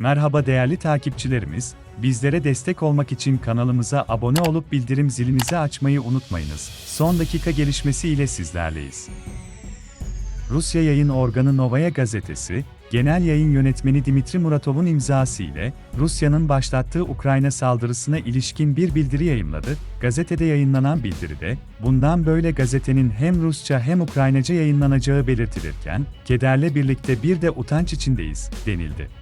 Merhaba değerli takipçilerimiz, bizlere destek olmak için kanalımıza abone olup bildirim zilinizi açmayı unutmayınız. Son dakika gelişmesi ile sizlerleyiz. Rusya yayın organı Novaya gazetesi, genel yayın yönetmeni Dimitri Muratov'un imzası ile Rusya'nın başlattığı Ukrayna saldırısına ilişkin bir bildiri yayımladı. Gazetede yayınlanan bildiride, bundan böyle gazetenin hem Rusça hem Ukraynaca yayınlanacağı belirtilirken, kederle birlikte bir de utanç içindeyiz, denildi.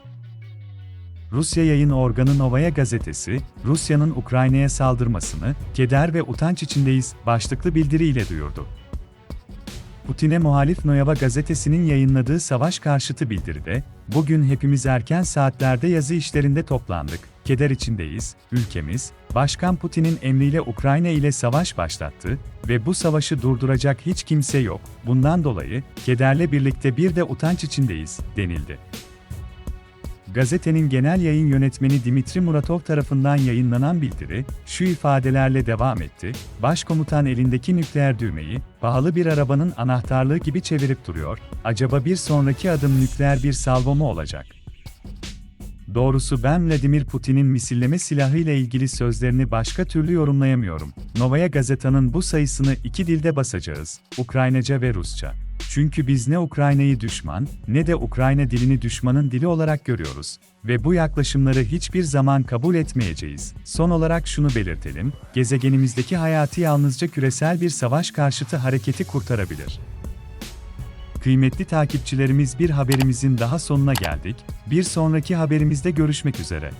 Rusya yayın organı Novaya gazetesi, Rusya'nın Ukrayna'ya saldırmasını, keder ve utanç içindeyiz, başlıklı bildiriyle duyurdu. Putin'e muhalif Noyava gazetesinin yayınladığı savaş karşıtı bildiride, bugün hepimiz erken saatlerde yazı işlerinde toplandık, keder içindeyiz, ülkemiz, Başkan Putin'in emriyle Ukrayna ile savaş başlattı ve bu savaşı durduracak hiç kimse yok, bundan dolayı, kederle birlikte bir de utanç içindeyiz, denildi. Gazetenin genel yayın yönetmeni Dimitri Muratov tarafından yayınlanan bildiri, şu ifadelerle devam etti, Başkomutan elindeki nükleer düğmeyi, pahalı bir arabanın anahtarlığı gibi çevirip duruyor, acaba bir sonraki adım nükleer bir salvo mu olacak? Doğrusu ben Vladimir Putin'in misilleme silahıyla ilgili sözlerini başka türlü yorumlayamıyorum. Novaya Gazeta'nın bu sayısını iki dilde basacağız, Ukraynaca ve Rusça. Çünkü biz ne Ukrayna'yı düşman, ne de Ukrayna dilini düşmanın dili olarak görüyoruz. Ve bu yaklaşımları hiçbir zaman kabul etmeyeceğiz. Son olarak şunu belirtelim, gezegenimizdeki hayatı yalnızca küresel bir savaş karşıtı hareketi kurtarabilir. Kıymetli takipçilerimiz bir haberimizin daha sonuna geldik. Bir sonraki haberimizde görüşmek üzere.